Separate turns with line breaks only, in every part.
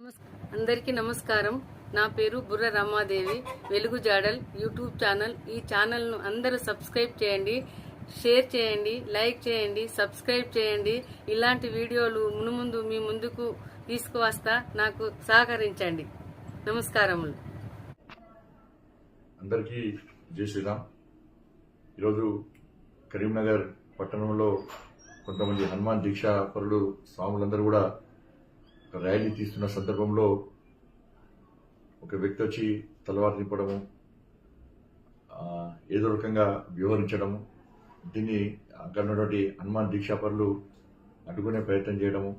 అందరికీ నమస్కారం. నా పేరు బుర్ర రమాదేవి. వెలుగు జాడల్ యూట్యూబ్ ఛానల్. ఈ ఛానల్ను అందరూ సబ్స్క్రైబ్ చేయండి షేర్ చేయండి లైక్ చేయండి సబ్స్క్రైబ్ చేయండి. ఇలాంటి వీడియోలు మునుముందు మీ ముందుకు తీసుకువస్తా నాకు సహకరించండి. నమస్కారములు.
అందరికీ జై శ్రీరామ్. ఈరోజు కరీంనగర్ పట్టణంలో కొంతమంది హనుమాన్ దీక్షా పరులు స్వాములందరూ కూడా ర్యాలీ తీస్తున్న సందర్భంలో ఒక వ్యక్తి వచ్చి తలవారు నింపడము ఏదో రకంగా వ్యవహరించడము దీన్ని అక్కడ ఉన్నటువంటి హనుమాన్ దీక్షాపరులు అడ్డుకునే ప్రయత్నం చేయడము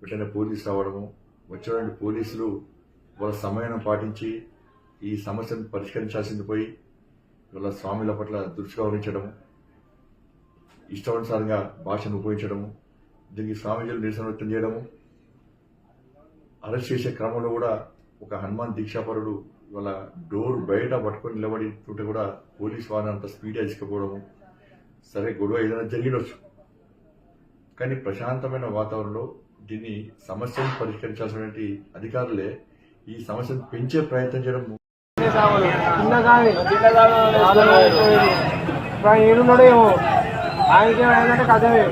వెంటనే పోలీసు రావడము వచ్చినటువంటి పోలీసులు వాళ్ళ సమయం పాటించి ఈ సమస్యను పరిష్కరించాల్సింది పోయి వాళ్ళ స్వామిల పట్ల దృష్టి గౌరవించడము ఇష్టానుసారంగా భాషను ఉపయోగించడము దీనికి స్వామీజీలు నిరసన వ్యక్తం చేయడము అరెస్ట్ చేసే క్రమంలో కూడా ఒక హనుమాన్ దీక్షాపరుడు వాళ్ళ డోర్ బయట పట్టుకొని నిలబడి ఉంటే కూడా పోలీస్ వారిని అంత స్పీడ్ తీసుకుపోవడము సరే గొడవ ఏదైనా జరిగినొచ్చు. కానీ ప్రశాంతమైన వాతావరణంలో దీన్ని సమస్యను పరిష్కరించాల్సినటువంటి అధికారులే ఈ సమస్యను పెంచే ప్రయత్నం చేయడం
ఏడున్నాడో ఏమో. ఆయనకేమైందంటే కథమే.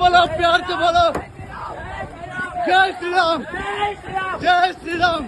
Balap yardı balap. Jai Sri Ram. Jai Sri Ram.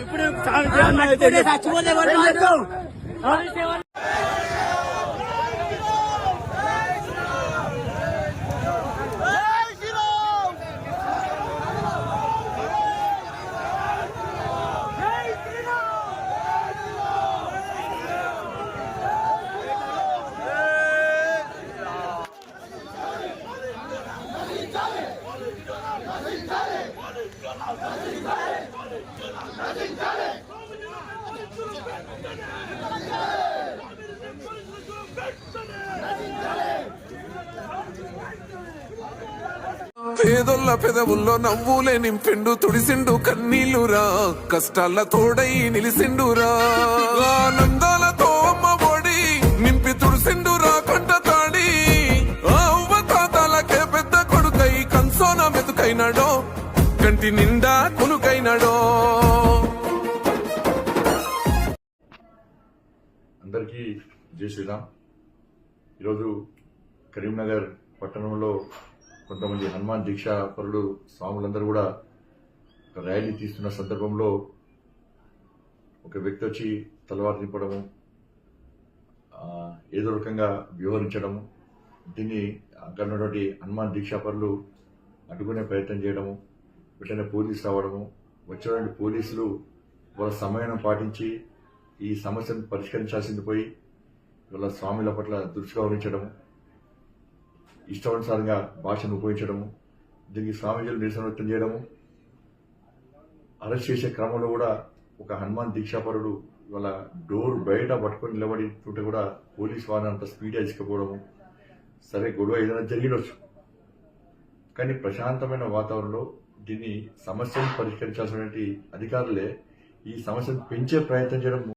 ఇప్పుడు చచ్చిపోతే
పేదొల్ల పెదవుల్లో నవ్వులే నింపిండు తుడిసిండు కన్నీళ్ళురా. కష్టాల తోడై నిలిసిండురా. ఆనందాలతో అమ్మ ఒడి నింపి తుడిసిండురా కంట తాడి. ఆ అవ్వ తాతాలకే పెద్ద కొడుకై కన్సోన మెతుకైనాడో కంటి నిండా కునుకైనాడో.
అందరికీ జై శ్రీరామ్. ఈరోజు కరీంనగర్ పట్టణంలో కొంతమంది హనుమాన్ దీక్షా పరులు స్వాములందరూ కూడా ఒక ర్యాలీ తీస్తున్న సందర్భంలో ఒక వ్యక్తి వచ్చి తలవారు నింపడము ఏదో రకంగా వ్యవహరించడము దీన్ని అక్కడ ఉన్నటువంటి హనుమాన్ దీక్షాపరులు అడ్డుకునే ప్రయత్నం చేయడము వెంటనే పోలీసు రావడము వచ్చినటువంటి పోలీసులు వాళ్ళ సమయం పాటించి ఈ సమస్యను పరిష్కరించాల్సింది పోయి వాళ్ళ స్వామిల పట్ల దృష్టి గౌరవించడము ఇష్టానుసారంగా భాషను ఉపయోగించడము దీనికి స్వామీజీలు నిరసన వ్యక్తం చేయడము అరెస్ట్ చేసే క్రమంలో కూడా ఒక హనుమాన్ దీక్షాపరుడు వాళ్ళ డోర్ బయట పట్టుకొని నిలబడి ఉంటే కూడా పోలీస్ వారిని అంత స్పీడ్ ఇసుకపోవడము సరే గొడవ ఏదైనా జరిగినొచ్చు. కానీ ప్రశాంతమైన వాతావరణంలో దీన్ని సమస్యను పరిష్కరించాల్సినటువంటి అధికారులే ఈ సమస్యను పెంచే ప్రయత్నం చేయడం